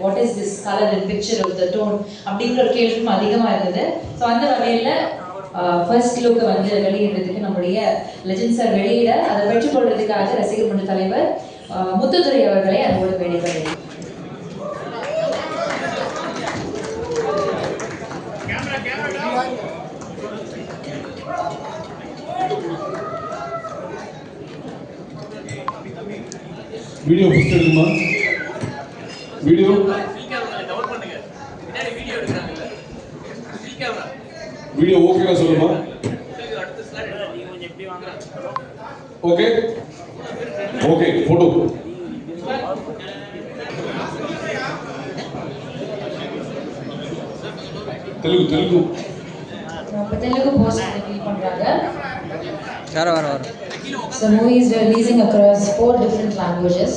What is this colour and picture of the tone அப்படிங்கிற ஒரு கேள்வியும் அதிகமாக இருந்தது. ஸோ அந்த வகையில் ஃபர்ஸ்ட் லுக்கை வந்து வெளியிடுறதுக்கு நம்முடைய லெஜண்ட் சார் வெளியிட அதை பெற்றுக்கொள்றதுக்காக ரசிகர் மன்ற தலைவர் ஆஹ் முத்துதுரை அவர்களை அன்போடு வேண்டிக் வீடியோ ஃபஸ்ட் எடுக்குமா? வீடியோ டவுன் பண்ணுங்க பின்னாடி வீடியோ எடுக்கிறாங்கல்ல ஸ்டில் கேமரா வீடியோ ஓகேவா சொல்லுமா அடுத்த ஸ்லைட் நீங்க கொஞ்சம் எப்படி வாங்க okay okay photo Telugu Telugu இப்போ தெலுங்கு போஸ்ட் ரிலீவ் பண்ணுறாங்க வர வர வர So movie is releasing across four different languages.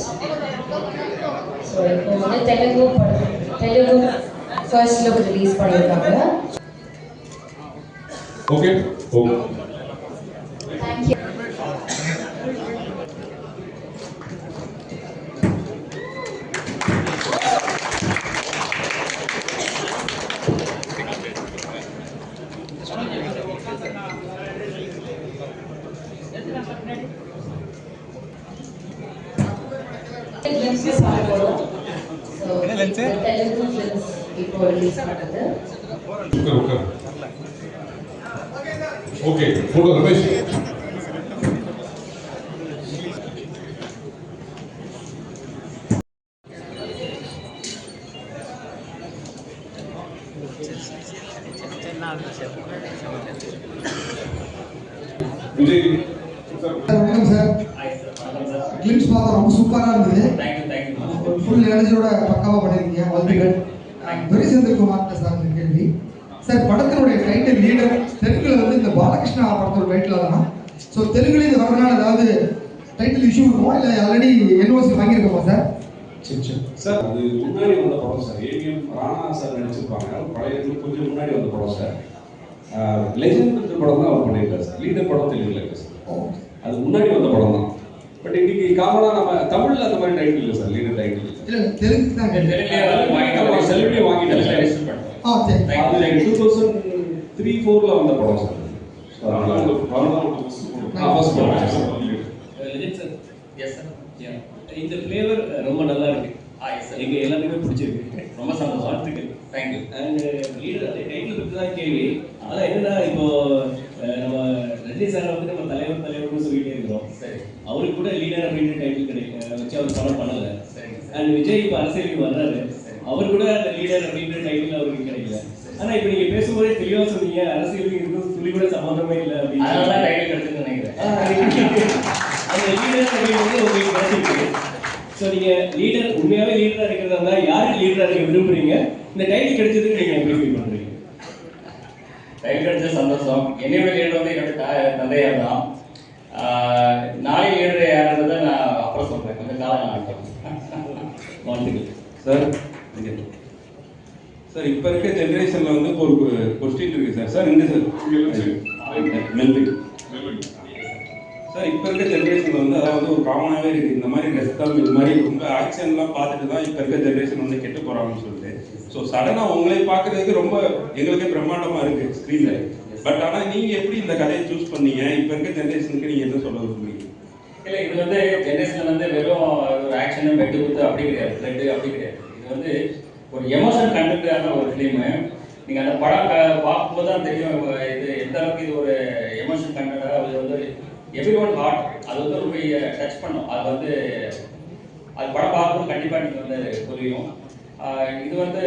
So இப்போ வந்து தெலுங்கு படம் தெலுங்கு ஃபர்ஸ்ட் லுக் ரிலீஸ் பண்ணியிருக்காங்க okay okay thank you glimpses பார்க்க போறோம். So, தெலுங்கு films இப்போ ரிலீஸ் பண்ணுறது உட்கார் உட்கார் okay photo Ramesh sir glimpse பார்த்தா ரொம்ப சூப்பராக இருந்தது ஃபுல் எனர்ஜியோட பக்காவாக பண்ணியிருக்கீங்க வாழ்த்துக்கள் துரைசந்திரகுமார் சார் கேள்வி சார் படத்தினுடைய டைட்டில் லீடர் தெலுங்குல வந்து இந்த பாலகிருஷ்ணா படத்தோட டைட்டில் தான் ஸோ தெலுங்குல இது ஏதாவது டைட்டில் இஷ்யூ இருக்குமா இல்லை ஆல்ரெடி என்ஓசி வாங்கியிருக்கோமா சார் சரி சார் அது முன்னாடி வந்த படம் சார் ராணா சார் நடிச்சிருப்பாங்க பழைய கொஞ்சம் முன்னாடி வந்த படம் சார் லெஜண்ட் படம் தான் அவர் பண்ணியிருக்காரு சார் லீடர் படம் தெரியல சார் அது முன்னாடி வந்த படம் தான் பட் இன்னைக்கு காமனாக நம்ம தமிழில் அந்த மாதிரி டைட்டில் இல்லை சார் லீடர் டைட்டில் இல்லை. தெலுங்கு தான் வாங்கிட்டோம் செலிபிரிட்டி அது டூ தௌசண்ட் த்ரீ ஃபோரில் வந்த படம் சார். இந்த ஃப்ளேவர் ரொம்ப நல்லா இருக்கு. Ah yes sir. எங்க எல்லாத்துக்குமே பிடிச்சிருக்கு. ரொம்ப சந்தோஷம். வாழ்த்துக்கள். தேங்க்யூ அண்ட் லீடர் டைட்டில் பற்றி தான் கேள்வி. ஆனால் என்னன்னா இப்போ நம்ம ரஜினி சார் வந்து நம்ம தலைவர் தலைவர்னு சொல்லிட்டே இருக்கிறோம். சரி. அவருக்கு கூட லீடர் அப்படின்னு டைட்டில் கிடைக்க வச்சு அவர் படம் பண்ணல. அண்ட் விஜய் இப்போ அரசியலுக்கு வர்றாரு. அவர் கூட அந்த லீடர் அப்படின்ற டைட்டில் அவருக்கு கிடைக்கல. ஆனா இப்போ நீங்க பேசும்போதே தெளிவா சொன்னீங்க அரசியலுக்கு இருக்கும் துளி கூட சம்மந்தமே இல்லை அப்படின்னு. அதனால தான் டைட்டில் கிடைச்சதுன்னு நினைக்கிறேன். அந்த லீடர் அப்படிங்கிறது உங்களுக்கு கிடைச்சிருக்கு. ஸோ நீங்க லீடர் உண்மையாவே லீடரா இருக்கிறதா இருந்தா யாருக்கு லீடரா இருக்க விரும்புறீங்க? இந்த டைட்டில் கிடைச்சதுக்கு நீங்க எப்படி ஃபீல் பண்றீங்க? டைட்டில் கிடைச்ச சந்தோஷம். என்னையோட லீடர் வந்து என்னோட தந்தையார் தான் நாளை லீடர் யாருன்றதை நான் அப்புறம் சொல்றேன். கொஞ்சம் காலம் வாழ்த்துக்கள். சார். சார் இப்போ இருக்க ஜென்ரேஷனில் வந்து ஒரு கொஸ்டின் இருக்கு சார். சார் இந்த சார். மெல்வின் சார் இப்போ இருக்க ஜென்ரேஷனில் வந்து அதாவது ஒரு காமனாகவே இருக்குது இந்த மாதிரி ரத்தம் இது மாதிரி ரொம்ப ஆக்ஷன்லாம் பார்த்துட்டு தான் இப்போ இருக்க ஜென்ரேஷன் வந்து கெட்டு போகிறாங்கன்னு சொல்லிட்டு. ஸோ சடனாக உங்களை பார்க்குறதுக்கு ரொம்ப எங்களுக்கே பிரம்மாண்டமாக இருக்குது ஸ்க்ரீனில் பட் ஆனால் நீங்கள் எப்படி இந்த கதையை சூஸ் பண்ணீங்க? இப்போ இருக்க ஜென்ரேஷனுக்கு நீங்கள் என்ன சொல்ல விரும்புறீங்க? இல்லை இது வந்து ஜென்ரேஷனில் வந்து வெறும் ஒரு ஆக்ஷனும் பெட்டு குத்து அப்படி கிடையாது. ப்ளட்டு அப்படி கிடையாது. இது வந்து ஒரு எமோஷன் கண்டென்ட்டான ஒரு ஃபிலிமு நீங்கள் அந்த படம் பார்க்கும்போது தான் தெரியும் இது எந்த அளவுக்கு இது ஒரு எமோஷன் கண்டென்ட்டாக அது வந்து எவ்ரி ஒன் ஹார்ட் அது வந்து ரொம்ப டச் பண்ணும். அது வந்து அது படம் பார்க்கும்போது கண்டிப்பாக நீங்கள் வந்து புரியும். இது வந்து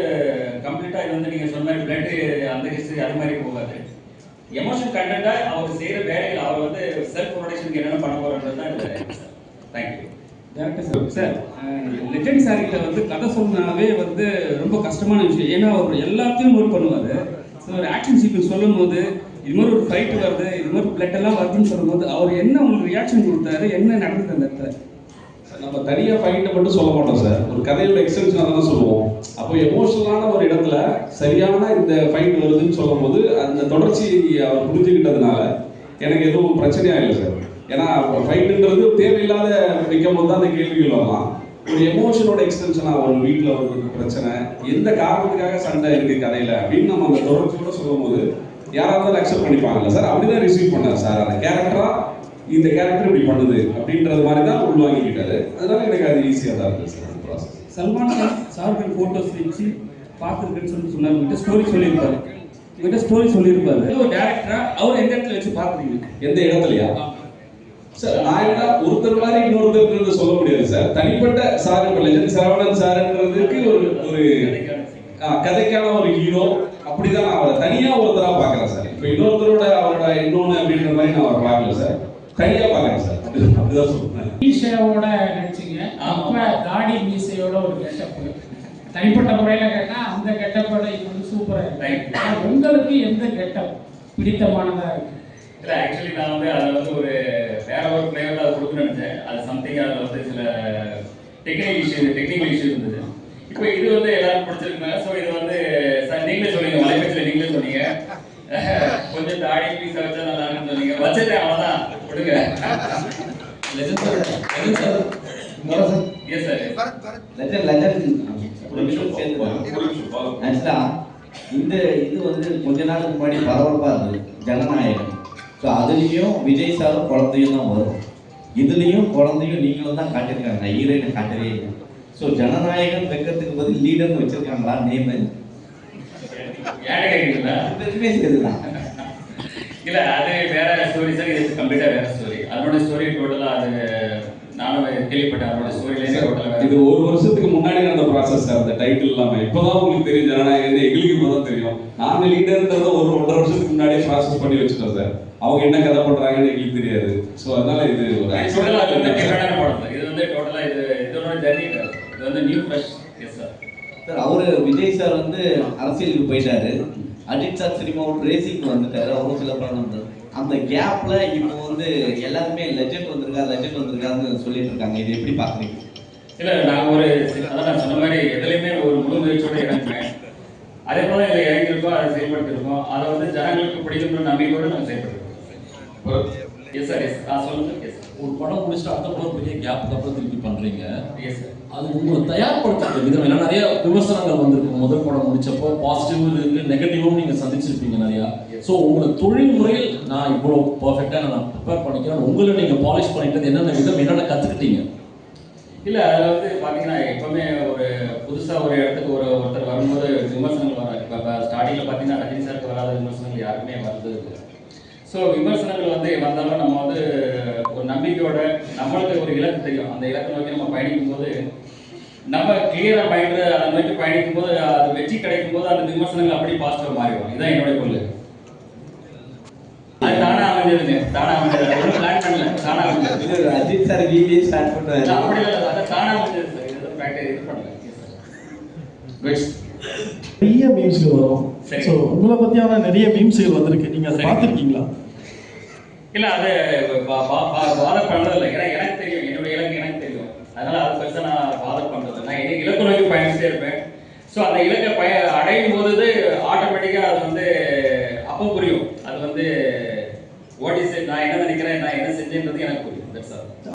கம்ப்ளீட்டாக இது வந்து நீங்கள் சொன்ன மாதிரி பிளட்டு அந்த ஹிஸ்ட்ரி அது மாதிரி போகாது. எமோஷன் கண்டென்ட்டாக அவர் செய்கிற வேலையில் அவர் வந்து செல்ஃப் ப்ரொடக்ஷனுக்கு என்னென்ன பண்ண போகிறன்றது தான் இதில் thank you director sir sir legend வந்து கதை சொன்னாவே வந்து ரொம்ப கஷ்டமான விஷயம். ஏன்னா அவர் எல்லாத்தையும் நோட் பண்ணுவார். ஸோ ஒரு ஆக்ஷன் சீக்வன்ஸ் சொல்லும் போது இது மாதிரி ஒரு ஃபைட் வருது இது மாதிரி பிளட் எல்லாம் வருதுன்னு சொல்லும்போது அவர் என்ன உங்களுக்கு ரியாக்ஷன் கொடுத்தாரு? என்ன நடந்தது அந்த இடத்துல? நம்ம தனியாக ஃபைட்டை மட்டும் சொல்ல மாட்டோம் சார். ஒரு கதையோட எக்ஸ்டென்ஷனாக தான் சொல்லுவோம். அப்போ எமோஷனலான ஒரு இடத்துல சரியான இந்த ஃபைட் வருதுன்னு சொல்லும்போது அந்த தொடர்ச்சி அவர் புரிஞ்சுக்கிட்டதுனால எனக்கு எதுவும் பிரச்சனையாக இல்லை சார். ஏன்னா ஃபைட்டுன்றது தேவையில்லாத வைக்கும் போது தான் அந்த கேள்விகள் வரலாம். ஒரு எமோஷனோட எக்ஸ்டென்ஷனா ஒரு வீட்டில் ஒரு பிரச்சனை எந்த காரணத்துக்காக சண்டை இருக்கு கதையில அப்படின்னு நம்ம அந்த தொடர்ச்சியோட சொல்லும் போது யாராவது அக்செப்ட் பண்ணிப்பாங்கல்ல சார்? அப்படிதான் ரிசீவ் பண்ணார் சார். அந்த கேரக்டரா இந்த கேரக்டர் இப்படி பண்ணுது அப்படின்றது மாதிரி தான் உள்வாங்கிக்கிட்டாரு. அதனால எனக்கு அது ஈஸியாக தான் இருந்துச்சு சார் அந்த ப்ராசஸ் சல்மான் கான் ஷாருக் ஃபோட்டோஸ் வச்சு பார்த்துருக்கேன்னு சொல்லி சொன்னார். உங்கள்கிட்ட ஸ்டோரி சொல்லியிருப்பாரு. உங்கள்கிட்ட ஸ்டோரி சொல்லியிருப்பாரு. ஒரு டேரக்டரா அவர் எந்த இடத்துல வச்சு பார்க்குறீங்க? எந்த இடத்துலயா? சார் நான் என்ன ஒருத்தர் மாதிரி இன்னொருத்தர் சொல்ல முடியாது சார். தனிப்பட்ட சார் இப்போ லெஜண்ட் சரவணன் சார்ன்றதுக்கு ஒரு ஒரு கதைக்கான ஒரு ஹீரோ அப்படிதான் நான் அவரை தனியா ஒருத்தரா பார்க்கறேன் சார். இப்போ இன்னொருத்தரோட அவரோட இன்னொன்னு அப்படின்ற மாதிரி நான் அவரை பார்க்கல சார். தனியா பார்க்கறேன் சார். அப்படி அப்படிதான் சொல்றேன். ஈஷாவோட நடிச்சீங்க அப்ப தாடி மீசையோட ஒரு கெட்டப் தனிப்பட்ட முறையில கேட்டா அந்த கெட்டப்போட இது வந்து சூப்பரா. இருக்கு. உங்களுக்கு எந்த கெட்டப் பிடித்தமானதா இருக்கு? இல்லை ஆக்சுவலி நான் வந்து வந்து ஒரு வேற ஒரு ஃப்ளேவரில் அதை கொடுக்கணும்னு நினச்சேன். அது சம்திங் அதில் வந்து சில டெக்னிக்கல் இஷ்யூ டெக்னிக்கல் இஷ்யூ இருந்தது. இப்போ இது வந்து எல்லாரும் பிடிச்சிருக்குங்க. ஸோ இது வந்து நீங்களே சொன்னீங்க வலைபேச்சில் நீங்களே சொன்னீங்க. கொஞ்சம் தாடி பீஸ் வச்சா நல்லா இருக்குன்னு சொன்னீங்க. வச்சுட்டேன் அவ்வளோதான் கொடுங்க எஸ் சார் இந்த இது வந்து கொஞ்ச நாளுக்கு முன்னாடி பரபரப்பாக இருந்தது. ஜனநாயகம். ஸோ அதுலேயும் விஜய் சாரும் குழந்தையும் தான் வரும். இதுலேயும் குழந்தையும் நீங்களும் தான் காட்டியிருக்காங்க. ஹீரோயினை காட்டவே இல்லை ஸோ ஜனநாயகம் வைக்கிறதுக்கு பதில் லீடர்னு வச்சிருக்காங்களா? நேம் ஏன் கேட்குறீங்களா இல்ல அது வேற ஸ்டோரி சார் இது கம்ப்ளீட்டா வேற ஸ்டோரி அதனோட ஸ்டோரி டோட்டலா அது நானும் கேள்விப்பட்டேன். அதனோட ஸ்டோரியிலே டோட்டலா இது ஒரு வருஷத்துக்கு முன்னாடி நடந்த ப்ராசஸ் சார் அந்த டைட்டில் இல்லாம. இப்பதான் உங்களுக்கு தெரியும் ஜனநாயகம் எங்களுக்கு இப்பதான் தெரியும். நாங்க லீடர்ன்றத ஒரு ஒன்றரை வருஷத்துக்கு முன்னாடியே ப்ராசஸ் பண்ணி வச்சுட்டோம் சார் அவங்க என்ன கதை பண்றாங்கன்னு எங்களுக்கு தெரியாது. ஸோ அதனால இது ஒரு இது வந்து டோட்டலா இது இதோட ஜர்னி இது வந்து new fresh yes sir sir அவரு விஜய் சார் வந்து அரசியலுக்கு போயிட்டாரு. அஜித் சார் சினிமாவோட ரேசிங் வந்துட்டாரு. அவரும் சில படம் வந்தாரு அந்த கேப்ல இப்போ வந்து எல்லாருமே லெஜெண்ட் வந்திருக்கா லெஜெண்ட் வந்திருக்கான்னு சொல்லிட்டு இருக்காங்க. இது எப்படி பாக்குறீங்க? இல்ல நான் ஒரு அதான் நான் சொன்ன மாதிரி எதுலையுமே ஒரு முழு முயற்சியோட இறங்குவேன் அதே போல இதில் இறங்கியிருக்கோம் அதை செயல்படுத்திருக்கோம் அதை வந்து ஜனங்களுக்கு பிடிக்கும்னு நம்பிக்கையோடு நாங்கள் செயல்படுறோம். எஸ் சார் எஸ் ஆ சொல்லுங்க. எஸ் ஒரு படம் முடிச்சுட்டு அடுத்த படம் பெரிய கேப்புக்கு அப்புறம் திருப்பி பண்றீங்க. எஸ் சார் அது உங்களை தயார்படுத்துற விதம். ஏன்னா நிறைய விமர்சனங்கள் வந்திருக்கு. முதல் படம் முடிச்சப்போ பாசிட்டிவ் இருக்கு நெகட்டிவும் நீங்க சந்திச்சிருப்பீங்க நிறையா. ஸோ உங்களை தொழில் முறையில் நான் இவ்வளோ பர்ஃபெக்டாக நான் ப்ரிப்பேர் பண்ணிக்கிறேன். உங்களை நீங்க பாலிஷ் பண்ணிட்டது என்னென்ன விதம்? என்னென்ன கத்துக்கிட்டீங்க? இல்ல அதுல வந்து பாத்தீங்கன்னா எப்பவுமே ஒரு புதுசா ஒரு இடத்துக்கு ஒரு ஒருத்தர் வரும்போது விமர்சனங்கள் வர இப்போ ஸ்டார்டிங்ல பாத்தீங்கன்னா ரஜினி சாருக்கு வராத விமர்சனங்கள் யாருக்குமே வந்தது இல்லை. ஸோ விமர்சனங்கள் வந்து வந்தாலும் நம்ம வந்து ஒரு நம்பிக்கையோட நம்மளுக்கு ஒரு இலக்கு தெரியும். அந்த இலக்கை நோக்கி நம்ம பயணிக்கும் போது நம்ம கிளியரா மைண்ட் அதை நோக்கி பயணிக்கும் போது அது வெற்றி கிடைக்கும் போது அந்த விமர்சனங்கள் அப்படி பாசிட்டிவா மாறிடும் இதுதான் என்னுடைய கொள்கை அது தானா அமைஞ்சதுங்க. தானா அமைஞ்சது. ஒன்றும் பிளான் பண்ணல. தானா அமைஞ்சது. இது அஜித் சார் வீடியோ ஸ்டார்ட் பண்ணுவாரு. அப்படி இல்லை அது தானா அமைஞ்சது. சார் இது பண்ணல. Sir. நிறைய வரும். ஸோ உங்களை பற்றியான நிறைய மீம்ஸ்கள் வந்திருக்கு. நீங்கள் அதை. பார்த்துருக்கீங்களா? இல்ல அது பா- பா- பா- bother பண்றது இல்லை ஏன்னா எனக்கு தெரியும். என்னுடைய இலக்கு எனக்கு தெரியும். அதனால அது பெருசா நான் பாதர் பண்றது நான் இலக்கு நோக்கி பயணிச்சுட்டே இருப்பேன். ஸோ அந்த இலக்கை பய அடையும் போது ஆட்டோமேட்டிக்கா அது வந்து அப்போ புரியும். அது வந்து வாட் இஸ் நான் என்ன நினைக்கிறேன்? நான் என்ன செஞ்சேன்றது எனக்கு புரியும். That's all